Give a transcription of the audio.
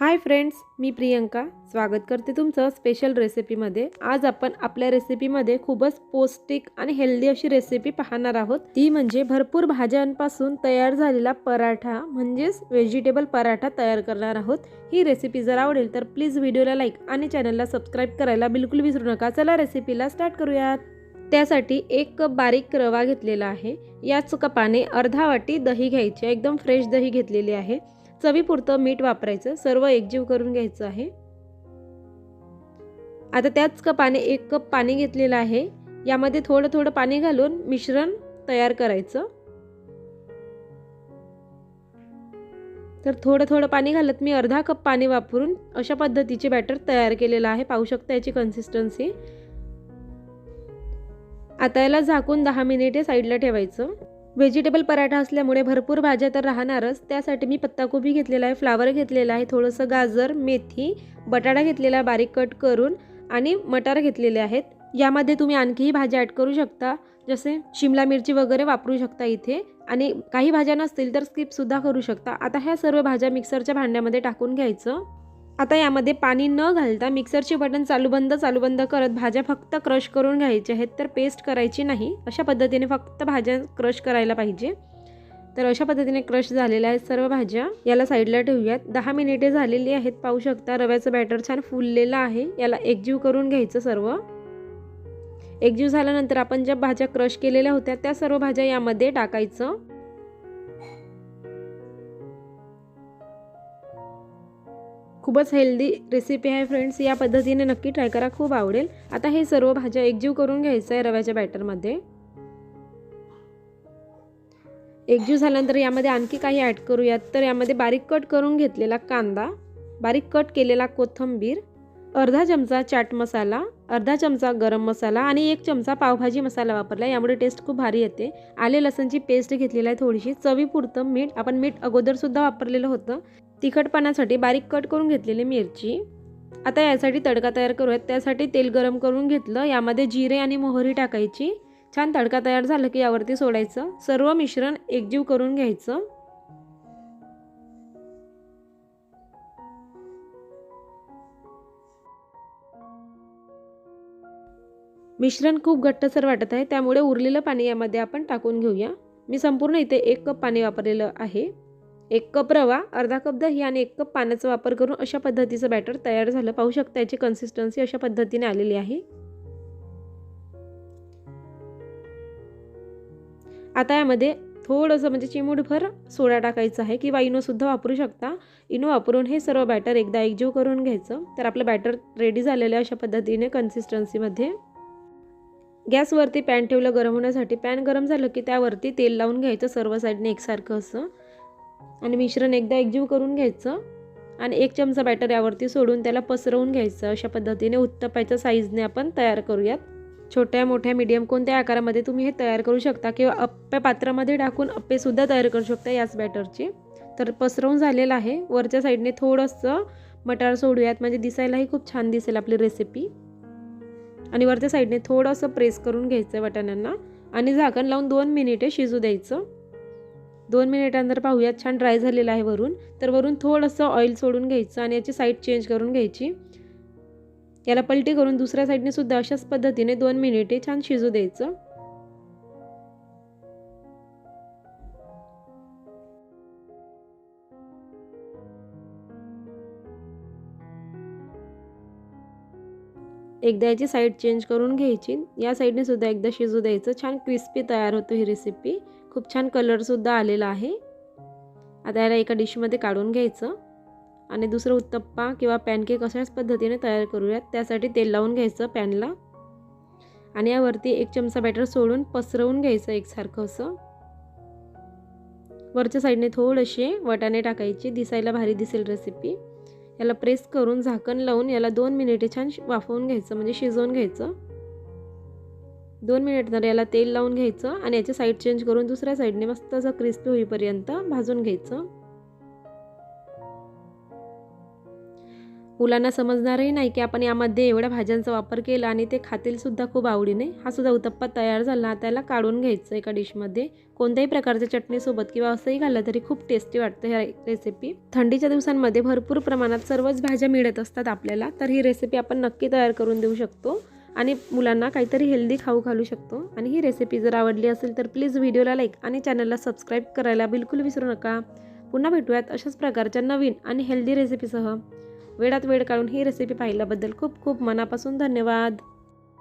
Hi friends मी प्रियंका. स्वागत करते तुमचं स्पेशल रेसिपीमध्ये आज आपण आपल्या रेसिपीमध्ये खूपच पौष्टिक आणि हेल्दी अशी रेसिपी पाहणार आहोत. ती म्हणजे भरपूर भाज्यांपासून तयार झालेला पराठा म्हणजेच व्हेजिटेबल पराठा तयार करणार आहोत. ही रेसिपी जर आवडेल तर प्लीज व्हिडिओला लाईक आणि चॅनलला सबस्क्राईब करायला बिलकुल विसरू नका. चला रेसिपीला स्टार्ट करूयात. त्यासाठी एक कप बारीक रवा घेतलेला आहे. याच कपाने अर्धा वाटी दही घ्यायची एकदम फ्रेश दही घेतलेली आहे. चवीपुरतं मीठ वापरायचं. सर्व एकजीव करून घ्यायचं आहे. आता त्याच कपाने एक कप पाणी घेतलेलं आहे. यामध्ये थोडं थोडं पाणी घालून मिश्रण तयार करायचं. तर थोडं थोडं पाणी घालत मी अर्धा कप पाणी वापरून अशा पद्धतीचे बॅटर तयार केलेलं आहे. पाहू शकता याची कन्सिस्टन्सी आता याला झाकून दहा मिनिटे साईडला ठेवायचं. व्हेजिटेबल पराठा असल्यामुळे भरपूर भाज्या तर राहणारच. त्यासाठी मी पत्ताकोबी घेतलेला आहे फ्लावर घेतलेला आहे थोडंसं गाजर मेथी बटाटा घेतलेला बारीक कट करून आणि मटार घेतलेले आहेत. यामध्ये तुम्ही आणखीही भाज्या ॲड करू शकता. जसे शिमला मिरची वगैरे वापरू शकता इथे. आणि काही भाज्या नसतील तर स्किपसुद्धा करू शकता. आता ह्या सर्व भाज्या मिक्सरच्या भांड्यामध्ये टाकून घ्यायचं. आता यामध्ये पाणी न घालता मिक्सरचे बटन चालू बंद चालू बंद करत भाज्या फक्त क्रश करून घ्यायच्या आहेत तर पेस्ट करायची नाही. अशा पद्धतीने फक्त भाज्या क्रश करायला पाहिजे. तर अशा पद्धतीने क्रश झालेल्या आहेत सर्व भाज्या. याला साईडला ठेवूयात. दहा मिनिटे झालेली आहेत पाहू शकता. रव्याचं बॅटर छान फुललेलं आहे. याला एकजीव करून घ्यायचं सर्व. एकजीव झाल्यानंतर आपण ज्या भाज्या क्रश केलेल्या होत्या त्या सर्व भाज्या यामध्ये टाकायचं. खूपच हेल्दी रेसिपी आहे फ्रेंड्स या पद्धतीने नक्की ट्राय करा. खूप आवडेल. आता हे सर्व भाज्या एकजीव करून घ्यायचं आहे रव्याच्या बॅटरमध्ये एकजीव झाल्यानंतर यामध्ये आणखी काही ॲड करूयात. तर यामध्ये बारीक कट करून घेतलेला कांदा बारीक कट केलेला कोथिंबीर अर्धा चमचा चाट मसाला अर्धा चमचा गरम मसाला आणि एक चमचा पावभाजी मसाला वापरला. यामुळे टेस्ट खूप भारी येते. आले लसणची पेस्ट घेतलेली आहे थोडीशी. चवीपुरतं मीठ. आपण मीठ अगोदरसुद्धा वापरलेलं होतं. तिखटपणासाठी बारीक कट करून घेतलेली मिरची. आता यासाठी तडका तयार करूयात. त्यासाठी तेल गरम करून घेतलं. यामध्ये जिरे आणि मोहरी टाकायची. छान तडका तयार झालं की यावरती सोडायचं. सर्व मिश्रण एकजीव करून घ्यायचं. मिश्रण खूप घट्टसर वाटत आहे त्यामुळे उरलेलं पाणी यामध्ये आपण टाकून घेऊया. मी संपूर्ण इथे एक कप पाणी वापरलेलं आहे. एक कप रवा अर्धा कप दही आणि एक कप पाण्याचा वापर करून अशा पद्धतीचं बॅटर तयार झालं. पाहू शकता याची कन्सिस्टन्सी अशा पद्धतीने आलेली आहे. आता यामध्ये थोडंसं म्हणजे चिमूटभर सोडा टाकायचा आहे किंवा इनोसुद्धा वापरू शकता. इनो वापरून हे सर्व बॅटर एकदा एकजीव करून घ्यायचं. तर आपलं बॅटर रेडी झालेलं आहे अशा पद्धतीने कन्सिस्टन्सीमध्ये गॅसवरती पॅन ठेवलं गरम होण्यासाठी पॅन गरम झालं की त्यावरती तेल लावून घ्यायचं सर्व साईडने एकसारखं असं. आणि मिश्रण एकदा एकजीव करून घ्यायचं आणि एक चमचा बॅटर यावरती सोडून त्याला पसरवून घ्यायचं. अशा पद्धतीने उत्तप्पाच्या साईजने आपण तयार करूयात. छोट्या मोठ्या मीडियम कोणत्या आकारामध्ये तुम्ही हे तयार करू शकता किंवा अप्प्या पात्रामध्ये टाकून अप्पेसुद्धा तयार करू शकता याच बॅटरची. तर पसरवून झालेलं आहे. वरच्या साईडने थोडंसं मटार सोडूयात. म्हणजे दिसायलाही खूप छान दिसेल आपली रेसिपी आणि वरच्या साईडने थोडंसं प्रेस करून घ्यायचं आहे वाटाण्यांना. आणि झाकण लावून दोन मिनिटे शिजू द्यायचं. दोन मिनिटांनंतर पाहूयात छान ड्राय झालेलं आहे वरून. तर वरून थोडंसं ऑइल सोडून घ्यायचं आणि याची साईड चेंज करून घ्यायची. याला पलटी करून दुसऱ्या साईडने सुद्धा अशाच पद्धतीने दोन मिनिटे छान शिजू द्यायचं. एकदा याची साईड चेंज करून घ्यायची. या साईडने सुद्धा एकदा शिजू द्यायचं. छान क्रिस्पी तयार होतो ही रेसिपी खूप छान कलरसुद्धा आलेला आहे. आता याला एका डिशमध्ये काढून घ्यायचं. आणि दुसरं उत्तप्पा किंवा पॅनकेक अशाच पद्धतीने तयार करूयात. त्यासाठी तेल लावून घ्यायचं पॅनला आणि यावरती एक चमचा बॅटर सोडून पसरवून घ्यायचं एकसारखं असं. वरच्या साईडने थोडेसे वटाणे टाकायचे. दिसायला भारी दिसेल रेसिपी याला प्रेस करून झाकण लावून याला दोन मिनिटे छान वाफवून घ्यायचं म्हणजे शिजवून घ्यायचं. दोन मिनिट तर याला तेल लावून घ्यायचं आणि याची साईड चेंज करून दुसऱ्या साईडने मस्त असं क्रिस्पी होईपर्यंत भाजून घ्यायचं. मुलांना समजणारही नाही की आपण यामध्ये एवढ्या भाज्यांचा वापर केला आणि ते खातील सुद्धा खूप आवडीने. हा सुद्धा उत्तप्पा तयार झाला. त्याला काढून घ्यायचं एका डिशमध्ये. कोणत्याही प्रकारच्या चटणीसोबत किंवा असंही खाल्लं तरी खूप टेस्टी वाटतं ह्या रेसिपी थंडीच्या दिवसांमध्ये भरपूर प्रमाणात सर्वच भाज्या मिळत असतात आपल्याला. तर ही रेसिपी आपण नक्की तयार करून देऊ शकतो. आणि मुलांना काहीतरी हेल्दी खाऊ घालू शकतो. आणि ही रेसिपी जर आवडली असेल तर प्लीज व्हिडिओला लाईक आणि चॅनलला सबस्क्राईब करायला बिलकुल विसरू नका. पुन्हा भेटूयात अशाच प्रकारच्या नवीन आणि हेल्दी रेसिपीसह वेळात वेळ काढून ही रेसिपी पाहिल्याबद्दल खूप खूप मनापासून धन्यवाद.